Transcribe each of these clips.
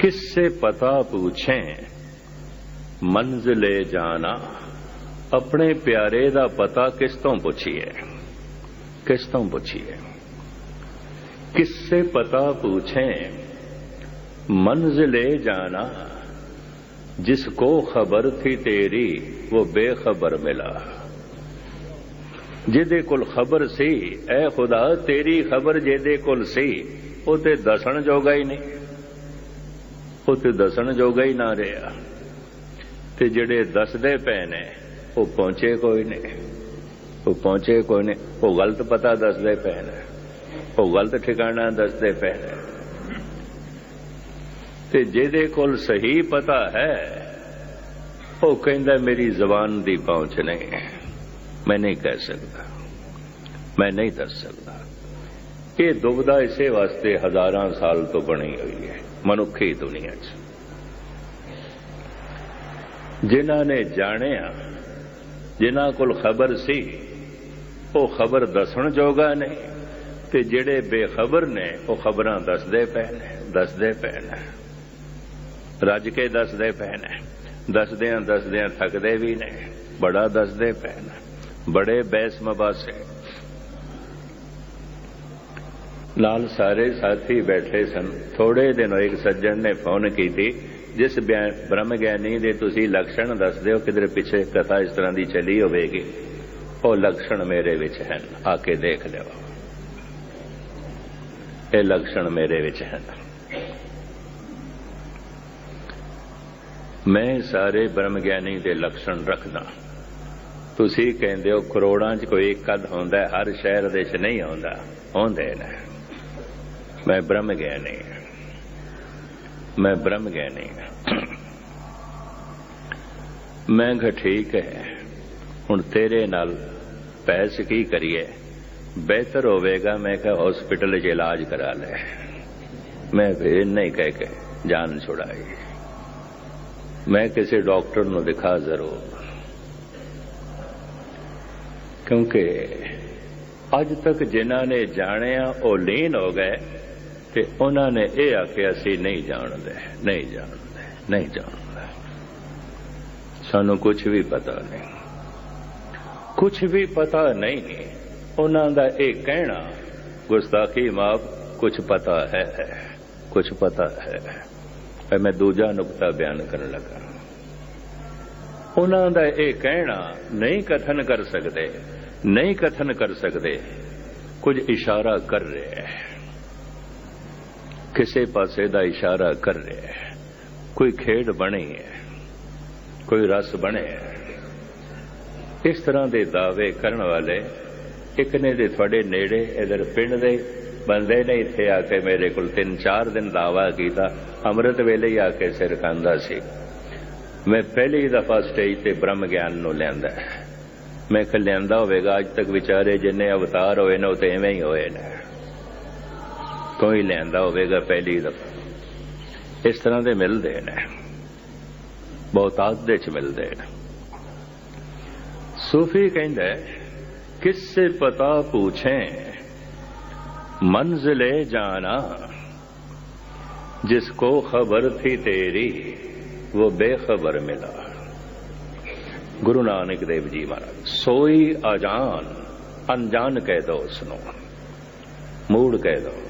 किससे पता पूछें ਮੰਜ਼ਲੇ ਜਾਣਾ ਆਪਣੇ ਪਿਆਰੇ ਦਾ ਪਤਾ ਕਿਸ ਤੋਂ ਪੁੱਛੀਏ ਕਿਸ ਤੋਂ ਪੁੱਛੀਏ किससे पता पूछें मंजिले जाना जिसको खबर थी तेरी वो बेखबर मिला ਜਿਹਦੇ ਕੋਲ ਖਬਰ ਸੀ ਐ ਖੁਦਾ ਤੇਰੀ ਖਬਰ ਜਿਹਦੇ ਕੋਲ ਸੀ ਉਹ ਤੇ ਦੱਸਣ ਜੋਗਾ ਹੀ ਨਹੀਂ ਉਹ ਤੇ ਦੱਸਣ ਜੋਗਾ ਹੀ ਨਾ ਰਿਹਾ। ਤੇ ਜਿਹੜੇ ਦੱਸਦੇ ਪਏ ਨੇ, ਉਹ ਪਹੁੰਚੇ ਕੋਈ ਨਹੀਂ ਉਹ ਪਹੁੰਚੇ ਕੋਈ ਨਹੀਂ ਉਹ ਗਲਤ ਪਤਾ ਦੱਸਦੇ ਪਏ ਨੇ? ਉਹ ਗਲਤ ਠਿਕਾਣਾ ਦੱਸਦੇ ਪਏ ਨੇ? ਤੇ ਜਿਹਦੇ ਕੋਲ ਸਹੀ ਪਤਾ ਹੈ, ਉਹ ਕਹਿੰਦਾ, ਮੇਰੀ ਜ਼ਬਾਨ ਦੀ ਪਹੁੰਚ ਨਹੀਂ ਮੈਂ ਨਹੀਂ ਕਹਿ ਸਕਦਾ। ਮੈਂ ਨਹੀਂ ਦੱਸ ਸਕਦਾ। ਇਹ ਦੁਬਦਾ ਇਸੇ ਵਾਸਤੇ ਹਜ਼ਾਰਾਂ ਸਾਲ ਤੋਂ ਬਣੀ ਹੋਈ ਹੈ। ਮਨੁੱਖੀ ਦੁਨੀਆ 'ਚ। ਜਿਨ੍ਹਾਂ ਨੇ ਜਾਣਿਆ, ਜਿਨ੍ਹਾਂ ਕੋਲ ਖਬਰ ਸੀ, ਉਹ ਖਬਰ ਦੱਸਣ ਜੋਗਾ ਨਹੀਂ ਤੇ ਜਿਹੜੇ ਬੇਖਬਰ ਨੇ, ਉਹ ਖਬਰਾਂ ਦੱਸਦੇ ਪਏ ਨੇ, ਦੱਸਦੇ ਪਏ ਨੇ। ਰੱਜ ਕੇ ਦੱਸਦੇ ਪਏ ਨੇ ਦੱਸਦਿਆਂ ਦੱਸਦਿਆਂ ਥੱਕਦੇ ਵੀ ਨੇ, ਬੜਾ ਦੱਸਦੇ ਪਏ ਨੇ। ਬੜੇ ਬੈਸ ਮਬਾਸੇ ਨਾਲ ਸਾਰੇ ਸਾਥੀ ਬੈਠੇ ਸਨ। ਥੋੜੇ ਦਿਨ ਇੱਕ ਸੱਜਣ ਨੇ ਫੋਨ ਕੀਤੀ, ਜਿਸ ਬ੍ਰਹਮ ਗਿਆਨੀ ਦੇ ਤੁਸੀਂ ਲਕਸ਼ਣ ਦੱਸਦੇ ਹੋ, ਕਿਧਰੇ ਪਿੱਛੇ ਕਥਾ ਇਸ ਤਰ੍ਹਾਂ ਦੀ ਚੱਲੀ ਹੋਵੇਗੀ? ਉਹ ਲਕਸ਼ਣ ਮੇਰੇ ਵਿੱਚ ਹਨ। ਆ ਕੇ ਦੇਖ ਲਿਓ। ਇਹ ਲਕਸ਼ਣ ਮੇਰੇ ਵਿੱਚ ਹਨ। ਮੈਂ ਸਾਰੇ ਬ੍ਰਹਮ ਗਿਆਨੀ ਦੇ ਲਕਸ਼ਣ ਰੱਖਦਾ। ਤੁਸੀਂ ਕਹਿੰਦੇ ਹੋ ਕਰੋੜਾਂ 'ਚ ਕੋਈ ਇੱਕ ਅੱਧ ਹੁੰਦਾ, ਹਰ ਸ਼ਹਿਰ ਦੇ 'ਚ ਨਹੀਂ ਆਉਂਦਾ ਹੁੰਦੇ ਨੇ। ਮੈਂ ਬ੍ਰਹਮ ਗਿਆਨੀ ਮੈਂ ਬ੍ਰਹਮ ਗਿਆਨੀ ਮੈਂ ਕਿਹਾ, ਠੀਕ ਹੈ। ਹੁਣ ਤੇਰੇ ਨਾਲ ਪੈਸ ਕੀ ਕਰੀਏ? ਬਿਹਤਰ ਹੋਵੇਗਾ, ਮੈਂ ਕਿਹਾ ਹਸਪੀਟਲ 'ਚ ਇਲਾਜ ਕਰਾ ਲੈ। ਮੈਂ ਫੇਰ ਨਹੀਂ ਕਹਿ ਕੇ ਜਾਨ ਛੁਡਾਈ। ਮੈਂ ਕਿਸੇ ਡਾਕਟਰ ਨੂੰ ਦਿਖਾ ਜ਼ਰੂਰ। ਕਿਉਂਕਿ ਅੱਜ ਤੱਕ ਜਿਨ੍ਹਾਂ ਨੇ ਜਾਣਿਆ, ਉਹ ਲੀਨ ਹੋ ਗਏ। ਤੇ ਉਹਨਾਂ ਨੇ ਇਹ ਆਖਿਆ ਸੀ, ਨਹੀਂ ਜਾਣਦੇ ਨਹੀਂ ਜਾਣਦੇ ਨਹੀਂ ਜਾਣਦੇ। ਸਾਨੂੰ ਕੁਝ ਵੀ ਪਤਾ ਨਹੀਂ। ਕੁਝ ਵੀ ਪਤਾ ਨਹੀਂ, ਉਹਨਾਂ ਦਾ ਇਹ ਕਹਿਣਾ, ਗੁਸਤਾਖੀ ਮਾਫ ਕੁਝ ਪਤਾ ਹੈ ਕੁਝ ਪਤਾ ਹੈ। ਪਰ ਮੈਂ ਦੂਜਾ ਨੁਕਤਾ ਬਿਆਨ ਕਰਨ ਲੱਗਾ। ਉਹਨਾਂ ਦਾ ਇਹ ਕਹਿਣਾ, ਨਹੀਂ ਕਥਨ ਕਰ ਸਕਦੇ, ਨਹੀਂ ਕਥਨ ਕਰ ਸਕਦੇ, ਕੁਝ ਇਸ਼ਾਰਾ ਕਰ ਰਿਹਾ ਹੈ। ਕਿਸੇ ਪਾਸੇ ਦਾ ਇਸ਼ਾਰਾ ਕਰ ਰਿਹਾ ਹੈ। ਕੋਈ ਖੇਡ ਬਣੀ ਹੈ, ਕੋਈ ਰਸ ਬਣਿਆ ਇਸ ਤਰ੍ਹਾਂ ਦੇ ਦਾਅਵੇ ਕਰਨ ਵਾਲੇ ਇੱਕ ਨੇ ਦੇ ਤੁਹਾਡੇ ਨੇੜੇ ਇਧਰ ਪਿੰਡ ਦੇ ਬੰਦੇ ਨੇ ਇੱਥੇ ਆ ਕੇ ਮੇਰੇ ਕੋਲ ਤਿੰਨ ਚਾਰ ਦਿਨ ਦਾਵਾ ਕੀਤਾ, ਅੰਮ੍ਰਿਤ ਵੇਲੇ ਹੀ ਆ ਕੇ ਸਿਰ ਕੰਦਾ ਸੀ। ਮੈਂ ਪਹਿਲੀ ਦਫਾ ਸਟੇਜ ਤੇ ਬ੍ਰਹਮ ਗਿਆਨ ਨੂੰ ਲਿਆਂਦਾ ਮੈਂ ਕਿ ਲਿਆਂਦਾ ਹੋਵੇਗਾ, ਅੱਜ ਤੱਕ ਵਿਚਾਰੇ ਜਿੰਨੇ ਅਵਤਾਰ ਹੋਏ ਨੇ, ਉਹ ਤੇ ਐਵੇਂ ਹੀ ਹੋਏ ਨੇ। ਤੋਂ ਹੀ ਲੈਂਦਾ ਹੋਵੇਗਾ ਪਹਿਲੀ ਦਫਾ ਇਸ ਤਰ੍ਹਾਂ ਦੇ ਮਿਲਦੇ ਨੇ। ਬਹੁਤਾਤ ਦੇ ਚ ਮਿਲਦੇ ਨੇ। ਸੂਫੀ ਕਹਿੰਦਾ ਕਿਸ ਸੇ ਪਤਾ ਪੁੱਛੇ, ਮੰਜ਼ਲੇ ਜਾਣਾ। ਜਿਸ ਕੋ ਖਬਰ ਥੀ ਤੇਰੀ ਉਹ ਬੇਖਬਰ ਮਿਲਾ। ਗੁਰੂ ਨਾਨਕ ਦੇਵ ਜੀ ਮਹਾਰਾਜ, ਸੋਈ ਅਜਾਨ ਅਣਜਾਨ ਕਹਿ ਦੋ ਉਸ ਨੂੰ ਮੂੜ ਕਹਿ ਦੋ।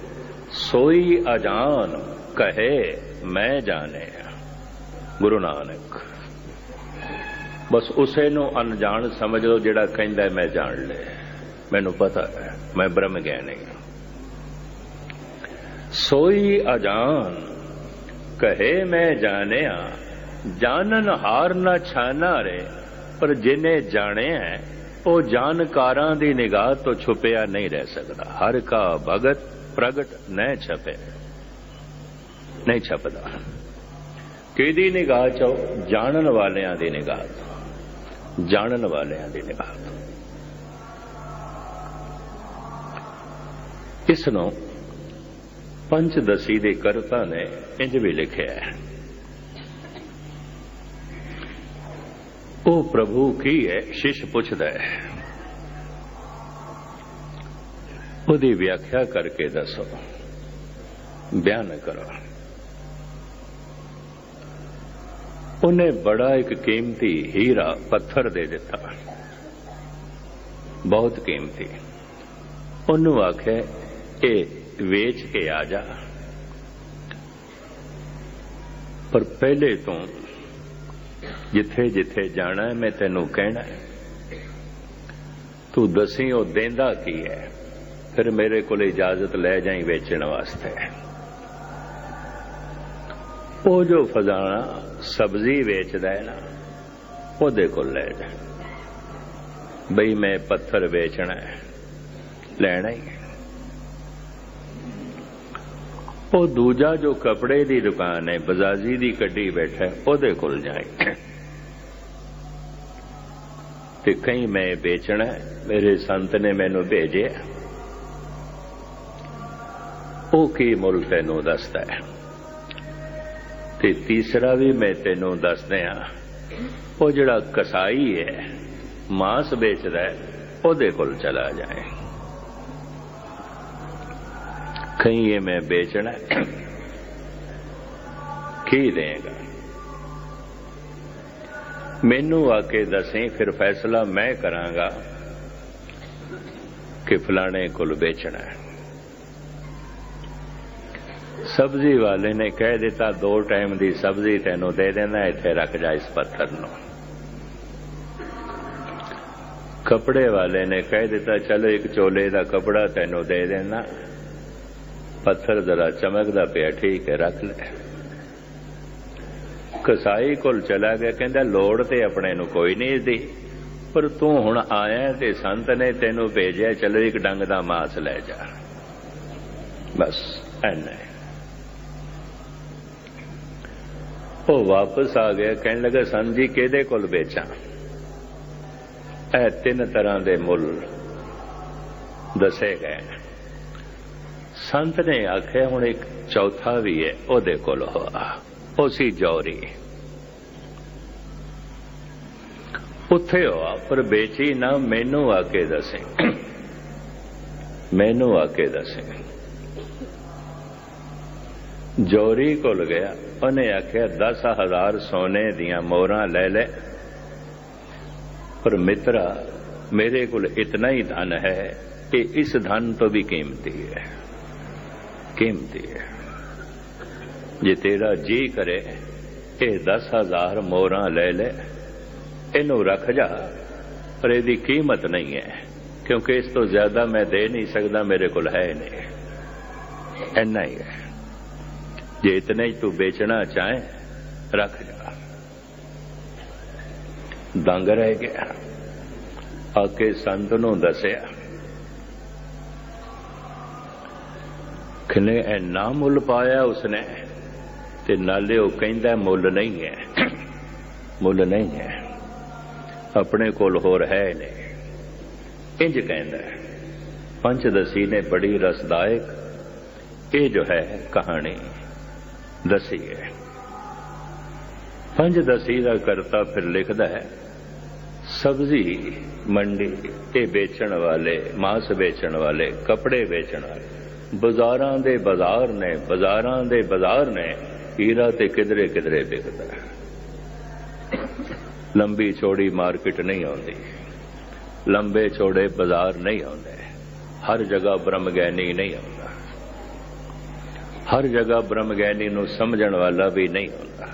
ਸੋਈ ਅਜਾਨ ਕਹੇ ਮੈਂ ਜਾਣੇ ਗੁਰੂ ਨਾਨਕ, ਬਸ ਉਸੇ ਨੂੰ ਅਣਜਾਣ ਸਮਝ ਲੋ ਜਿਹੜਾ ਕਹਿੰਦਾ ਮੈਂ ਜਾਣ ਲੈ ਮੈਨੂੰ ਪਤਾ ਹੈ, ਮੈਂ ਬ੍ਰਹਮ ਗਿਆਨੀ ਸੋਈ ਅਜਾਨ ਕਹੇ ਮੈਂ ਜਾਣਿਆ, ਜਾਣਨ ਹਾਰ ਨਾ ਛਾਨਾ ਰੇ, ਪਰ ਜਿਨੇ ਜਾਣਿਆ ਉਹ ਜਾਣਕਾਰਾਂ ਦੀ ਨਿਗਾਹ ਤੋਂ ਛੁਪਿਆ ਨਹੀਂ ਰਹਿ ਸਕਦਾ। ਹਰ ਕਾ ਭਗਤ ਪ੍ਰਗਟ ਨਹੀਂ ਛਪੇ। ਨਹੀਂ ਛਪਦਾ। ਕਿਹਦੀ ਨਿਗਾਹ ਚੋਂ? ਜਾਣਨ ਵਾਲਿਆਂ ਦੀ ਨਿਗਾਹ ਜਾਣਨ ਵਾਲਿਆਂ ਦੀ ਨਿਗਾਹ ਇਸ ਨੂੰ ਪੰਚਦਸੀ ਦੇ ਕਰਤਾ ਨੇ ਇੰਜ ਵੀ ਲਿਖਿਆ ਹੈ। ਉਹ ਪ੍ਰਭੂ ਕੀ ਹੈ? ਸ਼ਿਸ਼ ਪੁੱਛਦਾ ਹੈ। ਉਹਦੀ ਵਿਆਖਿਆ ਕਰਕੇ ਦੱਸੋ। ਬਿਆਨ ਕਰੋ। ਉਹਨੇ ਬੜਾ ਇੱਕ ਕੀਮਤੀ ਹੀਰਾ ਪੱਥਰ ਦੇ ਦਿੱਤਾ। ਬਹੁਤ ਕੀਮਤੀ। ਉਹਨੂੰ ਆਖਿਆ, ਇਹ ਵੇਚ ਕੇ ਆ ਜਾ। ਪਰ ਪਹਿਲੇ ਤੋਂ ਜਿੱਥੇ ਜਿੱਥੇ ਜਾਣਾ ਮੈਂ ਤੈਨੂੰ ਕਹਿਣਾ ਤੂੰ ਦਸੀ ਉਹ ਦੇਂਦਾ ਕੀ ਹੈ? ਫਿਰ ਮੇਰੇ ਕੋਲ ਇਜਾਜ਼ਤ ਲੈ ਜਾਈ ਵੇਚਣ ਵਾਸਤੇ। ਉਹ ਜੋ ਫਜਾਣਾ ਸਬਜ਼ੀ ਵੇਚਦਾ ਹੈ ਨਾ, ਉਹਦੇ ਕੋਲ ਲੈ ਜਾ। ਬਈ ਮੈਂ ਪੱਥਰ ਵੇਚਣਾ ਹੈ, ਲੈਣਾ ਹੀ ਉਹ ਦੂਜਾ ਜੋ ਕਪੜੇ ਦੀ ਦੁਕਾਨ ਹੈ, ਬਜ਼ਾਜ਼ੀ ਦੀ ਕੱਢੀ ਬੈਠਾ ਉਹਦੇ ਕੋਲ ਜਾਏ ਤੇ ਕਈ ਮੈਂ ਵੇਚਣਾ ਮੇਰੇ ਸੰਤ ਨੇ ਮੈਨੂੰ ਭੇਜਿਆ। ਉਹ ਕੀ ਮੁੱਲ ਤੈਨੂੰ ਦੱਸਦਾ ਹੈ? ਤੇ ਤੀਸਰਾ ਵੀ ਮੈਂ ਤੈਨੂੰ ਦੱਸਦੇ ਉਹ ਜਿਹੜਾ ਕਸਾਈ ਹੈ, ਮਾਸ ਵੇਚਦਾ ਹੈ, ਉਹਦੇ ਕੋਲ ਚਲਾ ਜਾਏ। ਕਹੀਏ ਮੈਂ ਵੇਚਣਾ ਕੀ ਦੇਗਾ? ਮੈਨੂੰ ਆ ਕੇ ਦੱਸੇ, ਫਿਰ ਫੈਸਲਾ ਮੈਂ ਕਰਾਂਗਾ ਕਿ ਫਲਾਣੇ ਕੋਲ ਵੇਚਣਾ ਹੈ। ਸਬਜ਼ੀ ਵਾਲੇ ਨੇ ਕਹਿ ਦਿੱਤਾ, ਦੋ ਟਾਈਮ ਦੀ ਸਬਜ਼ੀ ਤੈਨੂੰ ਦੇ ਦੇਣਾ, ਇੱਥੇ ਰੱਖ ਜਾ ਇਸ ਪੱਥਰ ਨੂੰ। ਕਪੜੇ ਵਾਲੇ ਨੇ ਕਹਿ ਦਿੱਤਾ, ਚਲੋ ਇੱਕ ਚੋਲੇ ਦਾ ਕਪੜਾ ਤੈਨੂੰ ਦੇ ਦੇਣਾ। ਪੱਥਰ ਜ਼ਰਾ ਚਮਕਦਾ ਪਿਆ, ਠੀਕ ਹੈ, ਰੱਖ ਲੈ। ਕਸਾਈ ਕੋਲ ਚਲਾ ਗਿਆ, ਕਹਿੰਦਾ, ਲੋੜ ਤੇ ਆਪਣੇ ਨੂੰ ਕੋਈ ਨਹੀਂ ਇਸਦੀ ਪਰ ਤੂੰ ਹੁਣ ਆਇਆ ਤੇ ਸੰਤ ਨੇ ਤੈਨੂੰ ਭੇਜਿਆ, ਚਲੋ ਇੱਕ ਡੰਗ ਦਾ ਮਾਸ ਲੈ ਜਾ। ਬਸ ਐਨਾ ਉਹ ਵਾਪਸ ਆ ਗਿਆ, ਕਹਿਣ ਲੱਗਾ ਸੰਤ ਜੀ, ਕਿਹਦੇ ਕੋਲ ਵੇਚਾਂ? ਇਹ ਤਿੰਨ ਤਰ੍ਹਾਂ ਦੇ ਮੁੱਲ ਦੱਸੇ ਗਏ ਸੰਤ ਨੇ ਆਖਿਆ, ਹੁਣ ਇੱਕ ਚੌਥਾ ਵੀ ਹੈ, ਉਹਦੇ ਕੋਲ ਹੋਆ ਉਹ ਸੀ ਜੌਰੀ ਉੱਥੇ ਹੋਆ, ਪਰ ਵੇਚੀ ਨਾ, ਮੈਨੂੰ ਆ ਕੇ ਦੱਸੇ। ਮੈਨੂੰ ਆ ਕੇ ਦੱਸੇ। ਜੌਰੀ ਕੋਲ ਗਿਆ। ਉਹਨੇ ਆਖਿਆ 10000 ਸੋਨੇ ਦੀਆਂ ਮੋਹਰਾਂ ਲੈ ਲੈ। ਪਰ ਮਿੱਤਰਾ, ਮੇਰੇ ਕੋਲ ਇਤਨਾ ਹੀ ਧਨ ਹੈ ਕਿ ਇਸ ਧਨ ਤੋਂ ਵੀ ਕੀਮਤੀ ਹੈ। ਕੀਮਤੀ ਹੈ। ਜੇ ਤੇਰਾ ਜੀ ਕਰੇ, ਇਹ 10000 ਮੋਹਰਾਂ ਲੈ ਲੈ। ਇਹਨੂੰ ਰੱਖ ਜਾ, ਪਰ ਇਹਦੀ ਕੀਮਤ ਨਹੀਂ ਹੈ, ਕਿਉਂਕਿ ਇਸ ਤੋਂ ਜ਼ਿਆਦਾ ਮੈਂ ਦੇ ਨਹੀਂ ਸਕਦਾ, ਮੇਰੇ ਕੋਲ ਹੈ ਨਹੀਂ। ਇੰਨਾ ਹੀ ਹੈ। ਜੇ ਇਤਨੇ ਹੀ ਤੂੰ ਵੇਚਣਾ ਚਾਹੇ, ਰੱਖ ਜਾ। ਦੰਗ ਰਹਿ ਗਿਆ। ਆ ਸੰਤ ਨੂੰ ਦੱਸਿਆ ਕਿਨੇ ਇੰਨਾ ਮੁੱਲ ਪਾਇਆ ਉਸਨੇ, ਤੇ ਨਾਲੇ ਉਹ ਕਹਿੰਦਾ ਮੁੱਲ ਨਹੀਂ ਹੈ। ਮੁੱਲ ਨਹੀਂ ਹੈ। ਆਪਣੇ ਕੋਲ ਹੋਰ ਹੈ ਨਹੀਂ। ਇੰਜ ਕਹਿੰਦਾ ਪੰਚਦਸੀ ਨੇ ਬੜੀ ਰਸਦਾਇਕ, ਇਹ ਜੋ ਹੈ ਕਹਾਣੀ। ਦਸੀ ਹੈ ਪੰਚਦਸੀ ਦਾ ਕਰਤਾ ਫਿਰ ਲਿਖਦਾ ਹੈ, ਸਬਜ਼ੀ ਮੰਡੀ ਤੇ ਵੇਚਣ ਵਾਲੇ, ਮਾਸ ਵੇਚਣ ਵਾਲੇ, ਕੱਪੜੇ ਵੇਚਣ ਵਾਲੇ, ਬਾਜ਼ਾਰਾਂ ਦੇ ਬਾਜ਼ਾਰ ਨੇ, ਬਾਜ਼ਾਰਾਂ ਦੇ ਬਾਜ਼ਾਰ ਨੇ, ਹੀਰਾ ਤੇ ਕਿਧਰੇ ਕਿਧਰੇ ਵਿਕਦਾ ਲੰਬੀ ਚੌੜੀ ਮਾਰਕੀਟ ਨਹੀਂ ਆਉਂਦੀ, ਲੰਬੇ ਚੌੜੇ ਬਾਜ਼ਾਰ ਨਹੀਂ ਆਉਂਦੇ, ਹਰ ਜਗ੍ਹਾ ਬ੍ਰਹਮ ਗਿਆਨੀ ਨਹੀਂ ਆਉਂਦਾ। ਹਰ ਜਗ੍ਹਾ ਬ੍ਰਹਮ ਗਿਆਨੀ ਨੂੰ ਸਮਝਣ ਵਾਲਾ ਵੀ ਨਹੀਂ ਹੁੰਦਾ।